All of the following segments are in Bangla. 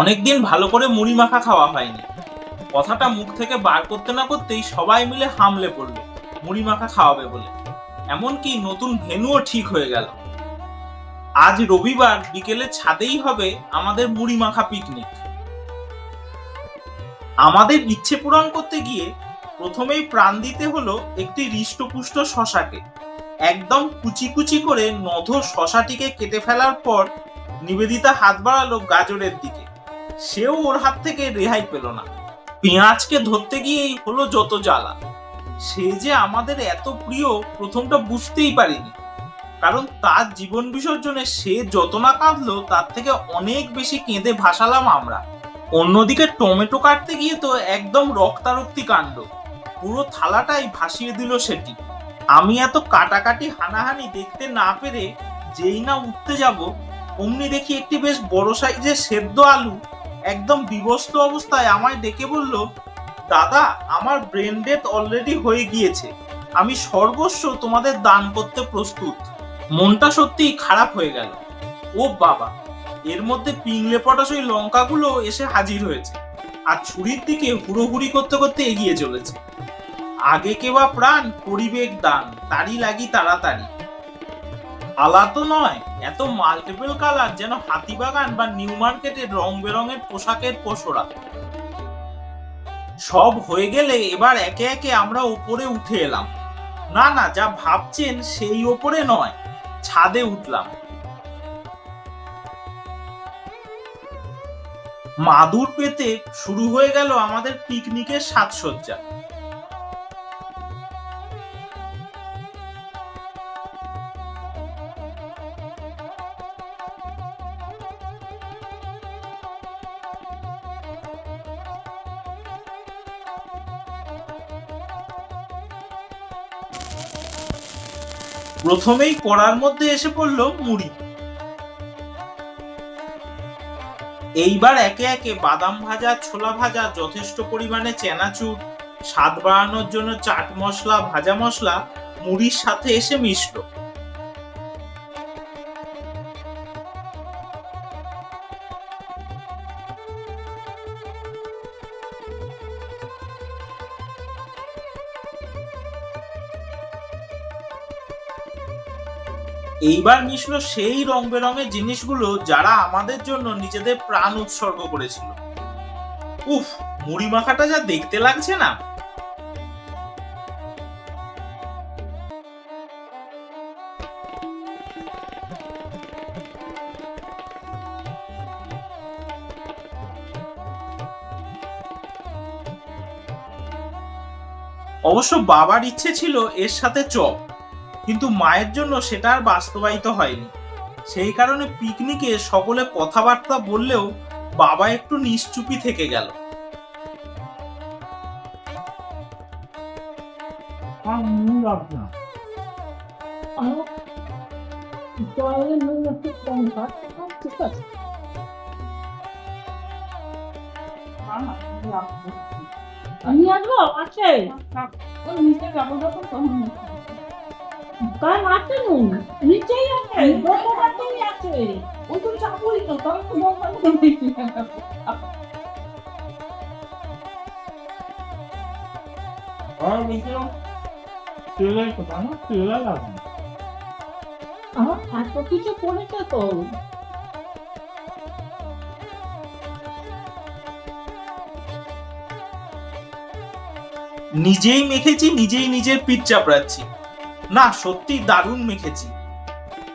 অনেকদিন ভালো করে মুড়ি মাখা খাওয়া হয়নি। কথাটা মুখ থেকে বার করতে না করতেই সবাই মিলে হামলে পড়ল, মুড়ি মাখা খাওয়াবে বলে। এমনকি নতুন ভেন্যুও ঠিক হয়ে গেল। আজ রবিবার বিকেলে ছাদেই হবে আমাদের মুড়ি মাখা পিকনিক আমাদের ইচ্ছে পূরণ করতে গিয়ে প্রথমেই প্রাণ দিতে হলো একটি হৃষ্টপুষ্ট শশাকে। একদম কুচি কুচি করে নধ শশাটিকে কেটে ফেলার পর নিবেদিতা হাত বাড়ালো গাজরের দিকে। সেও ওর হাত থেকে রেহাই পেল না। পেঁয়াজকে ধরতে গিয়েই হলো যত জ্বালা। সে যে আমাদের এত প্রিয়, প্রথমটা বুঝতেই পারিনি। কারণ তার জীবন বিসর্জনে সে যত না কাঁদলো, তার থেকে অনেক বেশি কেঁদে ভাসালাম আমরা। অন্যদিকে টমেটো কাটতে গিয়ে তো একদম রক্তারক্তি কাণ্ড। পুরো থালাটাই ভাসিয়ে দিল সেটি। আমি এত কাটাকাটি হানাহানি দেখতে না পেরে যেই না উঠতে যাব, অমনি দেখি একটি বেশ বড় সাইজের সেদ্ধ আলু একদম বিবস্ত অবস্থায় আমায় ডেকে বলল, দাদা, আমার ব্রেন ডেথ অলরেডি হয়ে গিয়েছে। আমি সর্বস্ব তোমাদের দান করতে প্রস্তুত। মনটা সত্যিই খারাপ হয়ে গেল। ও বাবা, এর মধ্যে পিংলে পটাশ ওই লঙ্কাগুলো এসে হাজির হয়েছে আর ছুরির দিকে হুড়োহুড়ি করতে করতে এগিয়ে চলেছে। আগে কেবা প্রাণ, পরিবেগ, দান, তারই লাগি তাড়াতাড়ি। আলা তো নয়, এত মাল্টিপল কালার যেন হাতিবাগান বা নিউ মার্কেটের রং বেরঙের পোশাকের পসরা। সব হয়ে গেলে এবার একে একে আমরা উপরে উঠে এলাম। না না, যা ভাবছেন সেই ওপরে নয়, ছাদে উঠলাম। মাদুর পেতে শুরু হয়ে গেল আমাদের পিকনিকের সাজসজ্জা। প্রথমেই কড়ার মধ্যে এসে পড়ল মুড়ি। এইবার একে একে বাদাম ভাজা, ছোলা ভাজা, যথেষ্ট পরিমাণে চেনাচুর, স্বাদ বাড়ানোর জন্য চাট মশলা, ভাজা মশলা মুড়ির সাথে এসে মিশলো। এইবার মিশলো সেই রং বেরঙের জিনিসগুলো যারা আমাদের জন্য নিজেদের প্রাণ উৎসর্গ করেছিল। উফ, মুড়ি মাখাটা যা দেখতে লাগছে না। অবশ্য বাবার ইচ্ছে ছিল এর সাথে চপ। কিন্তু মায়ের জন্য সেটা আর বাস্তবায়িত হয়নি। সেই কারণে পিকনিকে সকলে কথাবার্তা বললেও বাবা একটু নিশ্চুপি থেকে গেল। আছে। আমি আসব? আছে। ওই নিচে যাব যখন তখন আছে নুন নিচেই আছে। দোকানটাতেই আছে ওই তো যাবোই তো তখন তো দোকান আর বেশি তেলের কথা না তেলে লাগে আমার এত কিছু করেছে তো? নিজেই মেখেছি নিজেই নিজের পিঠ চাপড়াচ্ছি। না সত্যি দারুণ মেখেছি।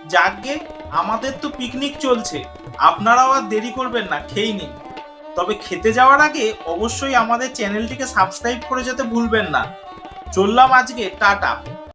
যাকগে, আমাদের তো পিকনিক চলছে। আপনারাও আর দেরি করবেন না, খেয়ে নিন। তবে খেতে যাওয়ার আগে অবশ্যই আমাদের চ্যানেলটিকে সাবস্ক্রাইব করে যেতে ভুলবেন না। চললাম আজকে, টাটা।